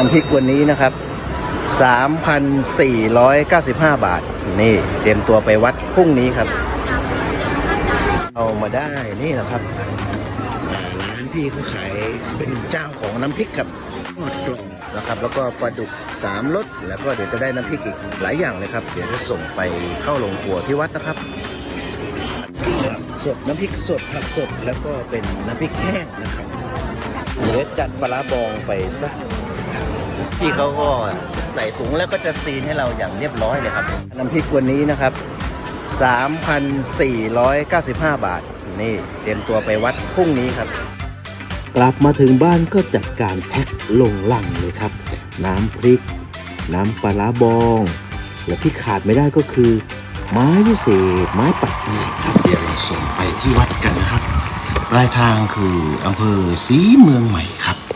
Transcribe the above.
น้ำพริกวันนี้นะครับ 3,495 บาท นี่เตรียมตัวไปวัดพรุ่งนี้ครับ เอามาได้นี่นะครับร้านพี่เขาขายเป็นเจ้าของน้ำพริกครับทอดกล่องนะครับ แล้วก็ปลาดุกสามรสแล้วก็เดี๋ยวจะได้น้ำพริกอีกหลายอย่างเลยครับ เดี๋ยวจะส่งไปเข้าโรงครัวที่วัดนะครับผักสดน้ำพริกสดผักสดแล้วก็เป็นน้ำพริกแห้งนะครับเดี๋ยวจัดปลาร้าบองไปสัก พี่เขาก็ใส่ถุงแล้วก็จะซีนให้เราอย่างเรียบร้อยเลยครับ น้ำพริกวันนี้นะครับ 3,495 บาท นี่เตรียมตัวไปวัดพรุ่งนี้ครับ กลับมาถึงบ้านก็จัดการแพ็คลงลังเลยครับ น้ำพริก น้ำปลาร้าบอง และที่ขาดไม่ได้ก็คือ ไม้วิเศษ ไม้ปัดเปียกครับเดี๋ยวเราส่งไปที่วัดกันนะครับปลายทางคืออำเภอศรีเมืองใหม่ครับเรียบร้อยครับ